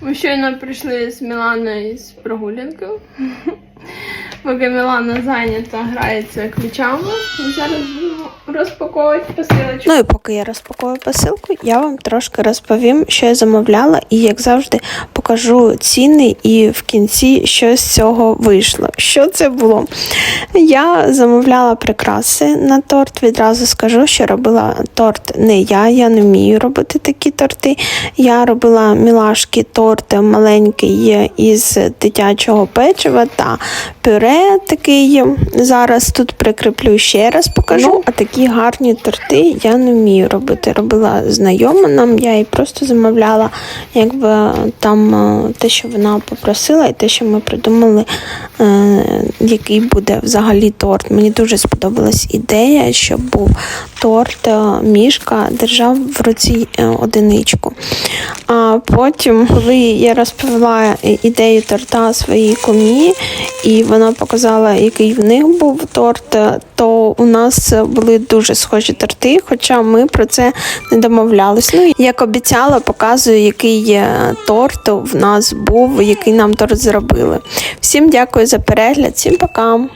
Ми щойно прийшли з Міланою з прогулянки. Поки Мілана зайнята, грається ключами. Ми зараз будемо розпаковувати посилочку. Ну і поки я розпакую посилку, я вам трошки розповім, що я замовляла, і як завжди покажу ціни, і в кінці що з цього вийшло. Що це було? Я замовляла прикраси на торт. Відразу скажу, що робила торт не я, я не вмію робити такі торти. Я робила мілашки торт маленький із дитячого печива та пюре такий. Зараз тут прикріплю ще раз покажу. а такі гарні торти я не вмію робити. Робила знайома нам, я їй просто замовляла, якби там е, те, що вона попросила, і те, що ми придумали, е, який буде взагалі торт. Мені дуже сподобалась ідея, щоб був торт, е, мішка держав в руці е, одиничку. А потім, коли я розповіла е, ідею торта своїй кумі, і вона показала, який в них був торт, то у нас були дуже схожі торти, хоча ми про це не домовлялись. Ну, як обіцяла, показую, який торт в нас був, який нам торт зробили. Всім дякую за перегляд, всім пока!